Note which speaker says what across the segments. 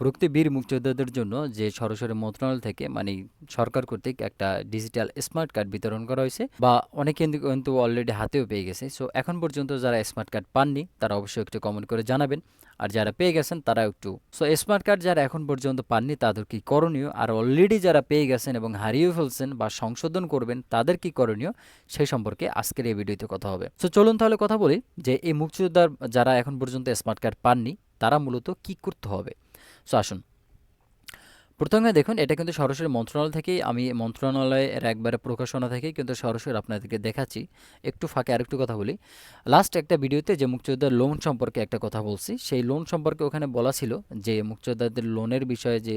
Speaker 1: প্রকৃতি বীর মুক্তিযোদ্ধাদের জন্য যে সরাসরি মন্ত্রণালয় থেকে মানে সরকার কর্তৃক একটা ডিজিটাল স্মার্ট কার্ড বিতরণ করা হয়েছে বা অনেকে কিন্তু অলরেডি হাতেও পেয়ে গেছে। সো এখন পর্যন্ত যারা স্মার্ট কার্ড পাননি, তারা অবশ্যই একটু কমেন্ট করে জানাবেন। আর যারা পেয়ে গেছেন, তারা একটু সো স্মার্ট কার্ড যারা এখন পর্যন্ত পাননি, তাদের কি করণীয়? আর অলরেডি যারা পেয়ে গেছেন এবং হারিয়ে ফেলছেন বা সংশোধন করবেন, তাদের কি করণীয়? সেই সম্পর্কে আজকের এই ভিডিওতে কথা হবে। সো চলুন তাহলে কথা বলি যে এই মুক্তিযোদ্ধার যারা এখন পর্যন্ত স্মার্ট কার্ড পাননি, তারা মূলত কি করতে হবে? সো আসুন প্রথমে দেখুন, এটা কিন্তু সরাসরি মন্ত্রণালয় থেকেই, আমি মন্ত্রণালয়ের একবারে প্রকাশনা থেকেই কিন্তু সরাসরি আপনাদেরকে দেখাচ্ছি। একটু ফাঁকে আরেকটু কথা বলি। লাস্ট একটা ভিডিওতে যে মুক্তিযোদ্ধার লোন সম্পর্কে একটা কথা বলছি, সেই লোন সম্পর্কে ওখানে বলা ছিল যে মুক্তিযোদ্ধাদের লোনের বিষয়ে যে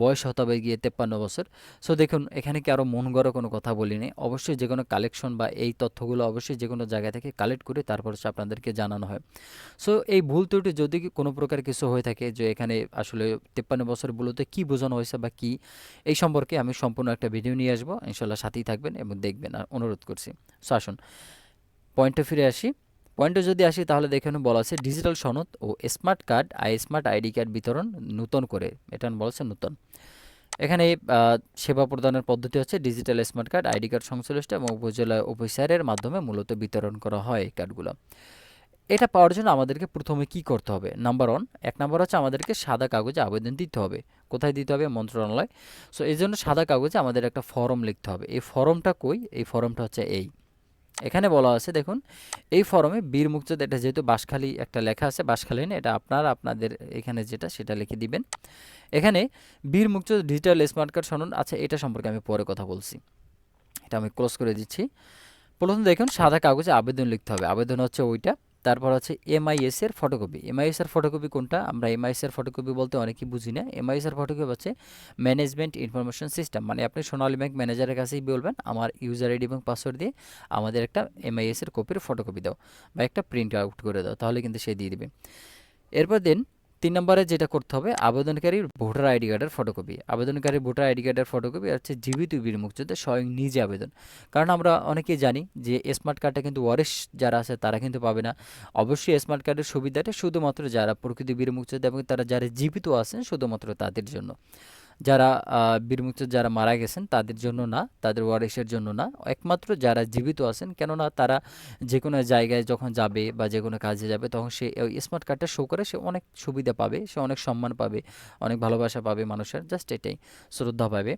Speaker 1: বয়স হতে হবে গিয়ে তেপ্পান্ন বছর। সো দেখুন, এখানে কি আরও মন গড়া কোনো কথা বলিনি। অবশ্যই যে কোনো কালেকশন বা এই তথ্যগুলো অবশ্যই যে কোনো জায়গা থেকে কালেক্ট করে তারপর হচ্ছে আপনাদেরকে জানানো হয়। সো এই ভুল ত্রুটি যদি কোনো প্রকার কিছু হয়ে থাকে যে এখানে আসলে তেপ্পান্ন বছর বলতে কি বোঝানো হয়েছে বা কি, এই সম্পর্কে আমি সম্পূর্ণ একটা ভিডিও নিয়ে আসব। ইনশাল্লাহ সাথেই থাকবেন এবং দেখবেন। আর অনুরোধ করছি, সো আসুন পয়েন্টে ফিরে আসি। পয়েন্টে যদি আসি, তাহলে দেখেন বলা আছে ডিজিটাল সনদ ও smart card I smart ID card বিতরণ নূতন করে। এটা বলা আছে নূতন। এখানে সেবা প্রদানের পদ্ধতি হচ্ছে digital smart card ID card সংশ্লিষ্ট এবং উপজেলা অফিসারের মাধ্যমে মূলত বিতরণ করা হয় এই কার্ডগুলো এটা পাওয়ার জন্য আমাদেরকে প্রথমে কি করতে হবে? নাম্বার ওয়ান এক নাম্বার হচ্ছে আমাদেরকে সাদা কাগজে আবেদন দিতে হবে। কোথায় দিতে হবে? মন্ত্রণালয়। সো এই জন্য সাদা কাগজে আমাদের একটা ফর্ম লিখতে হবে। এই ফর্মটা কই? এই ফর্মটা হচ্ছে এই। এখানে বলা আছে, দেখুন, এই ফর্মে বীর মুক্তিযোদ্ধা, এটা যেহেতু বাঁশখালী একটা লেখা আছে, বাঁশখালী না, এটা আপনারা, আপনাদের এখানে যেটা, সেটা লিখে দিবেন। এখানে বীর মুক্তিযোদ্ধা ডিজিটাল স্মার্ট কার্ড সনদ আচ্ছা এটা সম্পর্কে আমি পরে কথা বলছি। এটা আমি ক্লোজ করে দিচ্ছি। প্রথম দেখুন, সাদা কাগজে আবেদন লিখতে হবে। আবেদন হচ্ছে ওইটা। তারপর হচ্ছে এমআইএস এর ফটোকপি এমআইএস এর ফটোকপি কোনটা? আমরা এমআইএস এর ফটোকপি বলতে অনেকেই বুঝি না। এমআইএস এর ফটোকপি হচ্ছে ম্যানেজমেন্ট ইনফরমেশন সিস্টেম মানে আপনি সোনালী ব্যাংক ম্যানেজারের কাছেই বলবেন, আমার ইউজার আইডি এবং পাসওয়ার্ড দিয়ে আমাদের একটা এমআইএস এর কপির ফটোকপি দাও বা একটা প্রিন্ট আউট করে দাও, তাহলে কিন্তু সে দিয়ে দেবে। এরপর দিন তিন নম্বরে যেটা করতে হবে, আবেদনকারীর ভোটার আইডি কার্ডের ফটোকপি আবেদনকারী ভোটার আইডি কার্ডের ফটোকপি হচ্ছে জীবিত বীর স্বয়ং নিজে আবেদন। কারণ আমরা অনেকেই জানি যে স্মার্ট কার্ডটা কিন্তু ওয়ারিশ যারা আছে তারা কিন্তু পাবে না। অবশ্যই স্মার্ট কার্ডের সুবিধাটা শুধুমাত্র যারা প্রকৃতি বীর মুক্তিযোদ্ধা এবং তারা যারা জীবিত আছেন শুধুমাত্র তাদের জন্য। যারা বীর যারা মারা গেছেন তাদের জন্য না, তাদের ওয়ারিশের জন্য না। একমাত্র যারা জীবিত আছেন, কেননা তারা যে কোনো জায়গায় যখন যাবে বা যে কোনো কাজে যাবে, তখন সে ওই স্মার্ট কার্ডটা শো করে সে অনেক সুবিধা পাবে, সে অনেক সম্মান পাবে, অনেক ভালোবাসা পাবে মানুষের জাস্ট এটাই শ্রদ্ধা পাবে।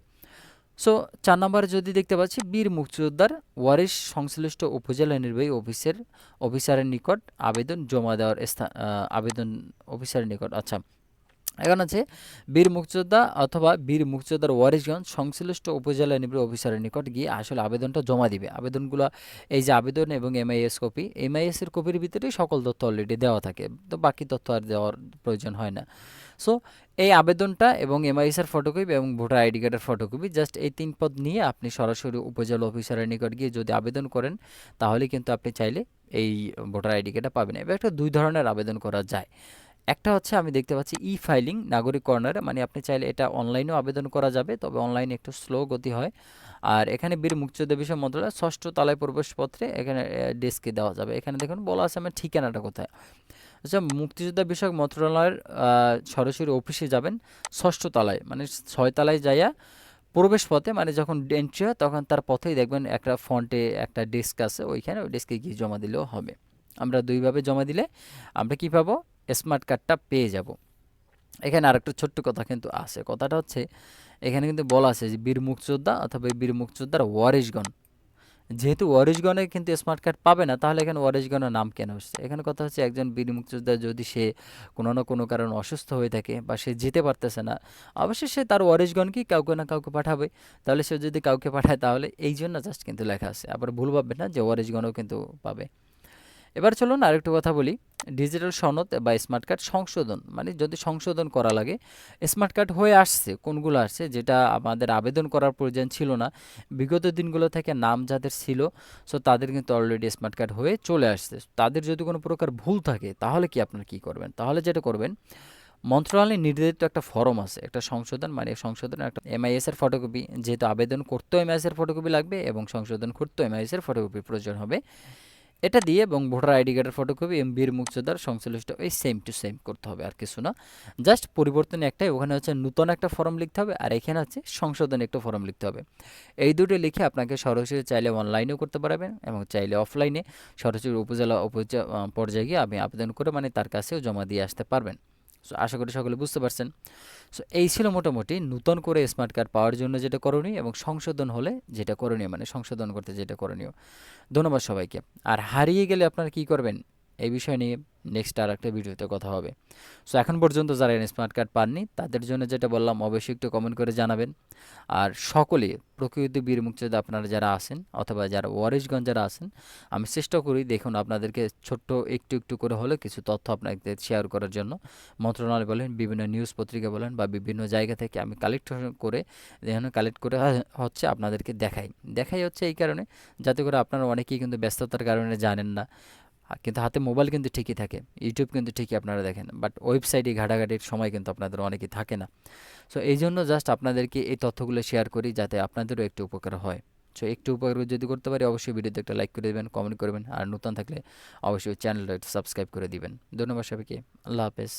Speaker 1: সো চার নম্বরে যদি দেখতে পাচ্ছি, বীর মুক্তিযোদ্ধার ওয়ারিশ সংশ্লিষ্ট উপজেলা নির্বাহী অফিসের, অফিসারের নিকট আবেদন জমা দেওয়ার আবেদন, অফিসারের নিকট আচ্ছা। এখন আছে বীর মুক্তিযোদ্ধা অথবা বীর মুক্তিযোদ্ধার ওয়ারিশগঞ্জ সংশ্লিষ্ট উপজেলা নির্বাহী অফিসারের নিকট গিয়ে আসলে আবেদনটা জমা দিবে। আবেদনগুলো এই যে আবেদন এবং এমআইএস কপি এমআইএস এর কপির ভিতরে সকল তথ্য অলরেডি দেওয়া থাকে, তো বাকি তথ্য আর দেওয়ার প্রয়োজন হয় না। সো এই আবেদনটা এবং এমআইএস এর ফটোকপি এবং ভোটার আইডি কার্ডের ফটোকপি জাস্ট এই তিন পদ নিয়ে আপনি সরাসরি উপজেলা অফিসারের নিকট গিয়ে যদি আবেদন করেন, তাহলে কিন্তু আপনি চাইলে এই ভোটার আইডি কার্ডটা পাবেন। এবার একটা দুই ধরনের আবেদন করা যায়। একটা হচ্ছে আমি দেখতে পাচ্ছি ই ফাইলিং নাগরিক কর্নারে মানে আপনি চাইলে এটা অনলাইনেও আবেদন করা যাবে, তবে অনলাইনে একটু স্লো গতি হয়। আর এখানে বীর মুক্তিযোদ্ধা বিষয় মন্ত্রণালয়, ষষ্ঠ তলায় প্রবেশপত্রে এখানে ডেস্কে দেওয়া যাবে। এখানে দেখুন, বলা আছে আমার ঠিকানাটা কোথায়। আচ্ছা মুক্তিযোদ্ধা বিষয়ক মন্ত্রণালয়ের সরাসরি অফিসে যাবেন, ষষ্ঠ তলায় মানে ছয় তলায় যাইয়া প্রবেশ পথে মানে যখন এন্ট্রি হয়, তখন তার পথেই দেখবেন একটা ফন্টে একটা ডেস্ক আছে, ওইখানে ওই ডেস্কে গিয়ে জমা দিলেও হবে। আমরা দুইভাবে জমা দিলে আমরা কি পাবো? স্মার্ট কার্ডটা পেয়ে যাব। এখানে আরেকটা ছোট্ট কথা কিন্তু আছে। কথাটা হচ্ছে, এখানে কিন্তু বলা আছে যে বীর মুক্তিযোদ্ধা অথবা বীর মুক্তিযোদ্ধার ওয়ারিশগণ। যেহেতু ওয়ারিশগণে কিন্তু স্মার্ট কার্ড পাবে না, তাহলে এখানে ওয়ারিশগণের নাম কেন হচ্ছে এখানে কথা হচ্ছে একজন বীর মুক্তিযোদ্ধা যদি সে কোনো না কোনো কারণে অসুস্থ হয়ে থাকে বা সে যেতে পারতেছে না অবশ্যই সে তার ওয়ারিশগণকেই কাউকে না কাউকে পাঠাবে। তাহলে সে যদি কাউকে পাঠায়, তাহলে এই জন্য জাস্ট কিন্তু লেখা আছে। আবার ভুল ভাববে না যে ওয়ারিশগণও কিন্তু পাবে। এবার চলুন আরেকটু কথা বলি। ডিজিটাল সনদ বা স্মার্ট কার্ড সংশোধন মানে যদি সংশোধন করা লাগে, স্মার্ট কার্ড হয়ে আসছে, কোনগুলো আসছে, যেটা আমাদের আবেদন করার প্রয়োজন ছিল না। বিগত দিনগুলো থেকে নাম যাদের ছিল সো তাদের কিন্তু অলরেডি স্মার্ট কার্ড হয়ে চলে আসছে। তাদের যদি কোনো প্রকার ভুল থাকে, তাহলে কি আপনারা কি করবেন? তাহলে যেটা করবেন, মন্ত্রণালয়ে নির্ধারিত একটা ফর্ম আছে, একটা সংশোধন মানে সংশোধন একটা এমআইএস এর ফটোকপি যেহেতু আবেদন করতেও এমআইএস এর ফটোকপি লাগবে এবং সংশোধন করতেও এমআইএস এর ফটোকপির প্রয়োজন হবে। এটা দিয়ে এবং ভোটার আইডি কার্ডের ফটোকপি এম বীর মুক্তিযোদ্ধার সংশ্লিষ্ট ওই সেম টু সেম করতে হবে আর কিছু না। জাস্ট পরিবর্তন একটাই ওখানে হচ্ছে নূতন একটা ফর্ম লিখতে হবে আর এখানে হচ্ছে সংশোধন একটা ফর্ম লিখতে হবে। এই দুটো লিখে আপনাকে সরাসরি চাইলে অনলাইনেও করতে পারবেন এবং চাইলে অফলাইনে সরাসরি উপজেলা উপজেলা পর্যায়ে গিয়ে আপনি আবেদন করে মানে তার কাছেও জমা দিয়ে আসতে পারবেন। সো আশা করি সকলে বুঝতে পারছেন। সো এই ছিল মোটামুটি নূতন করে স্মার্ট কার্ড পাওয়ার জন্য যেটা করণীয় এবং সংশোধন হলে যেটা করণীয় মানে সংশোধন করতে যেটা করণীয়। ধন্যবাদ সবাইকে। আর হারিয়ে গেলে আপনারা কী করবেন? এই বিষয় নিয়ে নেক্সট আর একটা ভিডিওতে কথা হবে। সো এখন পর্যন্ত যারা স্মার্ট কার্ড পাননি, তাদের জন্য যেটা বললাম, অবশ্যই একটু কমেন্ট করে জানাবেন। আর সকলে প্রকৃত বীর মুক্তিযোদ্ধা আপনারা যারা আছেন, অথবা যারা ওয়ারিশগঞ্জ যারা আছেন, আমি চেষ্টা করি দেখুন আপনাদেরকে ছোট্ট একটু একটু করে হলে কিছু তথ্য আপনাদের শেয়ার করার জন্য। মন্ত্রণালয় বলেন, বিভিন্ন নিউজ পত্রিকা বলেন, বা বিভিন্ন জায়গা থেকে আমি কালেক্ট করে যেন কালেক্ট করে হচ্ছে আপনাদেরকে দেখাই। দেখাই হচ্ছে এই কারণে, যাতে করে আপনারা অনেকেই কিন্তু ব্যস্ততার কারণে জানেন না। কিন্তু হাতে মোবাইল কিন্তু ঠিকই থাকে, ইউটিউব কিন্তু ঠিকই আপনারা দেখেন বাট ওয়েবসাইটে ঘাটাঘাটির সময় কিন্তু আপনাদের অনেকেই থাকে না। সো এই জন্য জাস্ট আপনাদেরকে এই তথ্যগুলো শেয়ার করি যাতে আপনাদেরও একটু উপকার হয়। সো একটু উপকার যদি করতে পারি, অবশ্যই ভিডিওতে একটা লাইক করে দেবেন কমেন্ট করবেন, আর নতুন থাকলে অবশ্যই চ্যানেলটা সাবস্ক্রাইব করে দেবেন। ধন্যবাদ সবাইকে, আল্লাহ হাফেজ।